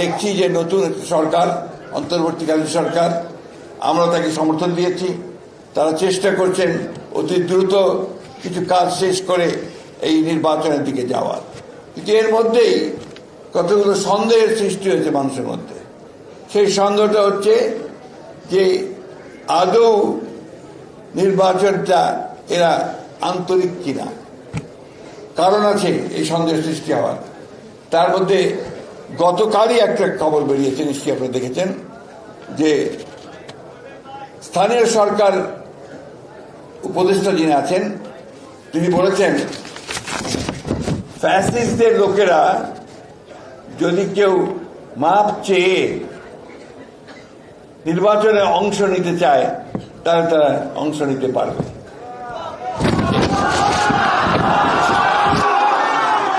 দেখছি যে নতুন একটি সরকার, অন্তর্বর্তীকালীন সরকার, আমরা তাকে সমর্থন দিয়েছি। তারা চেষ্টা করছেন অতি দ্রুত কিছু কাজ শেষ করে এই নির্বাচনের দিকে যাওয়ার। কিন্তু এর মধ্যেই কতগুলো সন্দেহের সৃষ্টি হয়েছে মানুষের মধ্যে। সেই সন্দেহটা হচ্ছে যে আদৌ নির্বাচনটা এরা আন্তরিক কিনা। কারণ আছে এই সন্দেহ সৃষ্টি হওয়ার। তার মধ্যে গতকালই একটা খবর বেরিয়েছে, নিশ্চয়ই আপনারা দেখেছেন, যে স্থানীয় সরকার উপদেষ্টা যিনি আছেন, তিনি বলেছেন, ফ্যাসিস্টদের লোকেরা যদি কেউ মাপ চেয়ে নির্বাচনে অংশ নিতে চায়, তাহলে তারা অংশ নিতে পারবে।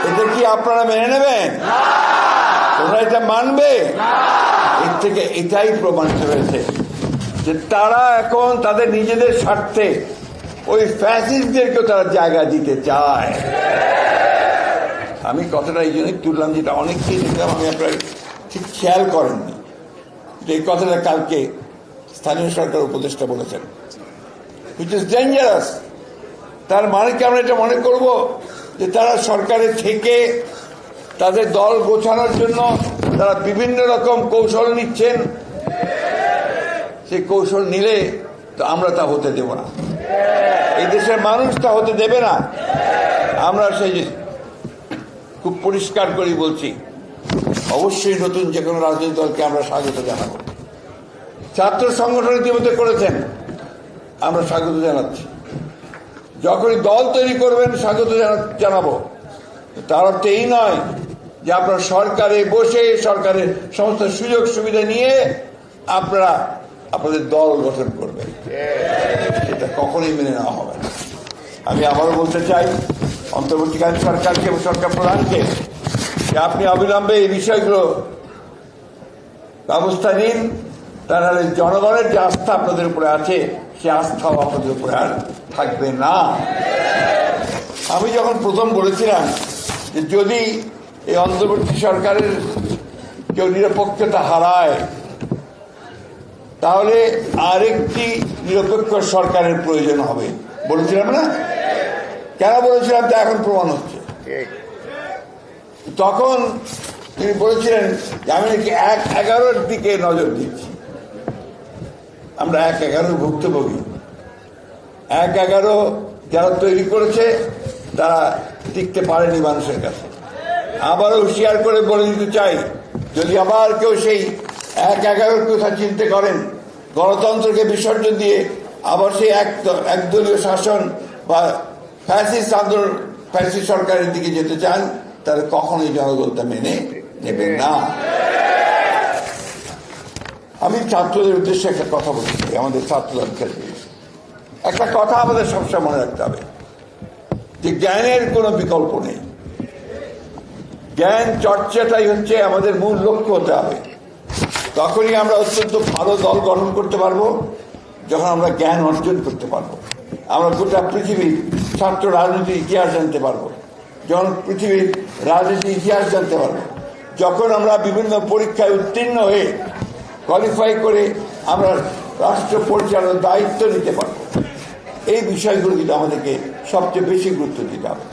এটা কি আপনারা মেনে নেবেন? এটা মানবে? এর থেকে এটাই প্রমাণিত হয়েছে যে তারা এখন তাদের নিজেদের স্বার্থে ওই ফ্যাসিস্টদেরকেও তারা জায়গা দিতে চায়। আমি কথাটা এই জন্যই তুললাম যেটা অনেককেই দেখলাম আমি আপনার ঠিক খেয়াল করেননি। এই কথাটা কালকে স্থানীয় সরকার উপদেষ্টা বলেছেন। হুইচ ইজ ডেঞ্জারাস তার মানে কি আমরা এটা মনে করব? যে তারা সরকারে থেকে তাদের দল গোছানোর জন্য তারা বিভিন্ন রকম কৌশল নিচ্ছেন। সেই কৌশল নিলে তো আমরা তা হতে দেব না। এই দেশের মানুষ তা হতে দেবে না। আমরা সেই খুব পরিষ্কার করে বলছি, অবশ্যই নতুন যে কোনো রাজনৈতিক দলকে আমরা স্বাগত জানাব। ছাত্র সংগঠন ইতিমধ্যে করেছেন, আমরা স্বাগত জানাচ্ছি। যখনই দল তৈরি করবেন, স্বাগত জানা- জানাব। তার অর্থ এই নয় যে আপনারা সরকারে বসে সরকারের সমস্ত সুযোগ সুবিধা নিয়ে আপনারা আপনাদের দল গঠন করবেন। এটা কখনোই মেনে নেওয়া হবে না। আমি আবারও বলতে চাই, অন্তর্বর্তীকালীন সরকারকে এবং সরকার প্রধানকে যে আপনি অবিলম্বে এই বিষয়গুলো ব্যবস্থা নিন তা নাহলে জনগণের যে আস্থা আপনাদের উপরে আছে, সে আস্থাও আপনাদের উপরে আর থাকবে না। আমি যখন প্রথম বলেছিলাম যে যদি এই অন্তর্বর্তী সরকারের কেউ নিরপেক্ষতা হারায়, তাহলে আরেকটি নিরপেক্ষ সরকারের প্রয়োজন হবে। বলেছিলাম না? কেন বলেছিলাম? তা এখন প্রমাণ হচ্ছে। তখন তিনি বলেছিলেন যে, আমি নাকি এক এগারোর দিকে নজর দিচ্ছি। আমরা এক এগারোর ভুক্তভোগী। এক এগারো যারা তৈরি করেছে, তারা টিকতে পারেনি মানুষের কাছে। আবারও হুঁশিয়ার করে বলে দিতে চাই, যদি আবার কেউ সেই এক এগারোর কথা চিন্তা করেন, গণতন্ত্রকে বিসর্জন দিয়ে আবার সেই এক একদলীয় শাসন বা ফ্যাসিস্ট আন্দোলন, ফ্যাসিস্ট সরকারের দিকে যেতে চান, তাহলে কখনোই জনগণ তা মেনে নেবে না। আমি ছাত্রদের উদ্দেশ্যে একটা কথা বলতে চাই, আমাদের ছাত্রদলকে একটা কথা আমাদের সবসময় মনে রাখতে হবে, যে জ্ঞানের কোনো বিকল্প নেই। জ্ঞান চর্চাটাই হচ্ছে আমাদের মূল লক্ষ্য হতে হবে। তখনই আমরা অত্যন্ত ভালো দল গঠন করতে পারব, যখন আমরা জ্ঞান অর্জন করতে পারব। আমরা গোটা পৃথিবীর ছাত্র রাজনীতির ইতিহাস জানতে পারব, যখন পৃথিবীর রাজনীতির ইতিহাস জানতে পারব। যখন আমরা বিভিন্ন পরীক্ষায় উত্তীর্ণ হয়ে কোয়ালিফাই করে আমরা রাষ্ট্র পরিচালনার দায়িত্ব নিতে পারব। এই বিষয়গুলো কিন্তু আমাদেরকে সবচেয়ে বেশি গুরুত্ব দিতে হবে।